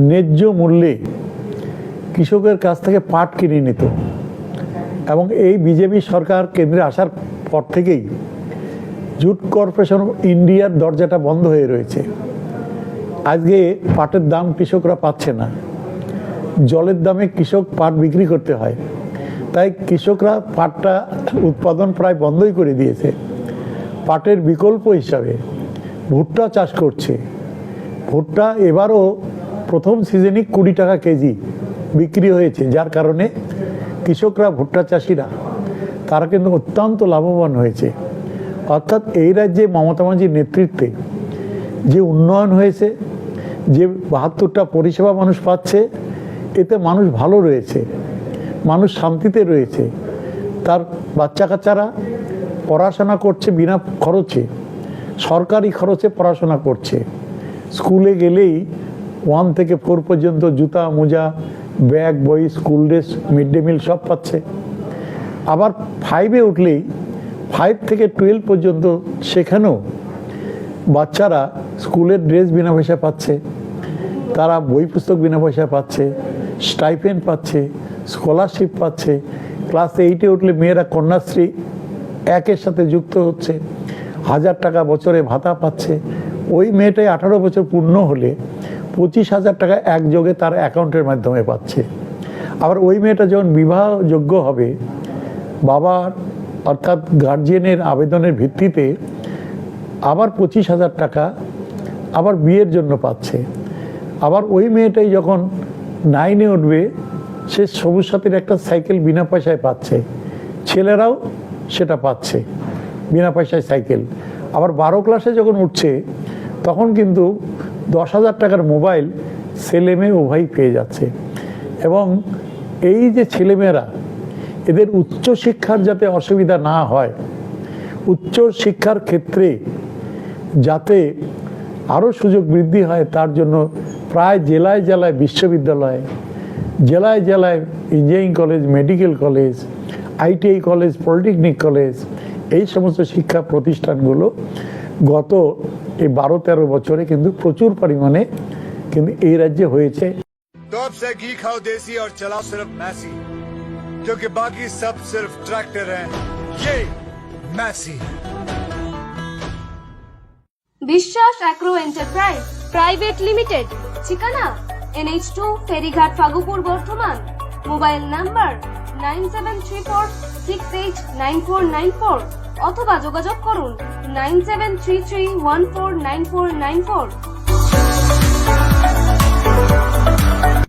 ন্যায্য মূল্যে কৃষকের কাছ থেকে পাট কিনে নিত। এবং এই বিজেপি সরকার কেন্দ্রে আসার পর থেকেই জুট কর্পোরেশন ইন্ডিয়ার দরজাটা বন্ধ হয়ে রয়েছে। আজকে পাটের দাম কৃষকরা পাচ্ছে না। জলের দামে কৃষক পাট বিক্রি করতে হয়। তাই কৃষকরা পাটটা উৎপাদন প্রায় বন্ধই করে দিয়েছে। পাটের বিকল্প হিসাবে ভুট্টা চাষ করছে। ভুট্টা এবারও প্রথম সিজনই কুড়ি টাকা কেজি বিক্রি হয়েছে, যার কারণে কৃষকরা, ভুট্টা চাষিরা, তারা কিন্তু অত্যন্ত লাভবান হয়েছে। অর্থাৎ এই রাজ্যে মমতা মাঝির নেতৃত্বে যে উন্নয়ন হয়েছে, যে বাহাত্তরটা পরিষেবা মানুষ পাচ্ছে, এতে মানুষ ভালো রয়েছে, মানুষ শান্তিতে রয়েছে। তার বাচ্চা কাচ্চারা পড়াশোনা করছে বিনা খরচে, সরকারি খরচে পড়াশোনা করছে। স্কুলে গেলেই ওয়ান থেকে ফোর পর্যন্ত জুতা, মোজা, ব্যাগ, বই, school dress, mid day meal সব পাচ্ছে। আবার ফাইভে উঠলেই ফাইভ থেকে টুয়েলভ পর্যন্ত সেখানেও বাচ্চারা স্কুলের ড্রেস বিনা পয়সা পাচ্ছে, তারা বই পুস্তক বিনা পয়সা পাচ্ছে স্টাইপেন্ড পাচ্ছে স্কলারশিপ পাচ্ছে। ক্লাস এইটে উঠলে মেয়েরা কন্যাশ্রী একের সাথে যুক্ত হচ্ছে, হাজার টাকা বছরে ভাতা পাচ্ছে। ওই মেয়েটাই আঠারো বছর পূর্ণ হলে পঁচিশ হাজার টাকা একযোগে তার অ্যাকাউন্টের মাধ্যমে পাচ্ছে। আবার ওই মেয়েটা যখন বিবাহযোগ্য হবে বাবার অর্থাৎ গার্জিয়ানের আবেদনের ভিত্তিতে আবার পঁচিশ হাজার টাকা আবার বিয়ের জন্য পাচ্ছে। আবার ওই মেয়েটাই যখন নাইনে উঠবে, সে সবুজ সাথীর একটা সাইকেল বিনা পয়সায় পাচ্ছে। ছেলেরাও সেটা পাচ্ছে, বিনা পয়সায় সাইকেল। আবার বারো ক্লাসে যখন উঠছে, তখন কিন্তু দশ হাজার টাকার মোবাইল ছেলে মেয়ে উভয়ই পেয়ে যাচ্ছে। এবং এই যে ছেলেমেয়েরা এদের উচ্চ শিক্ষার যাতে অসুবিধা না হয় উচ্চ শিক্ষার ক্ষেত্রে যাতে আরও সুযোগ বৃদ্ধি হয়, তার জন্য প্রায় জেলায় জেলায় বিশ্ববিদ্যালয়, জেলায় জেলায় engineering college, medical college, ITI college, polytechnic college, এই সমস্ত শিক্ষা প্রতিষ্ঠানগুলো গত এই বারো তেরো বছরে কিন্তু প্রচুর পরিমাণে কিন্তু এই রাজ্যে হয়েছে तो अब से घी खाओ देसी और चलाओ सिर्फ मैसी क्योंकि बाकी सब सिर्फ ट्रैक्टर हैं ये Massey Biswas agro enterprise private limited ঠিকানা এনএইচ টু ফেরিঘাট Fagupur Bardhaman mobile number nine seven three four six eight nine four nine four অথবা যোগাযোগ করুন nine seven three three one four nine four nine four.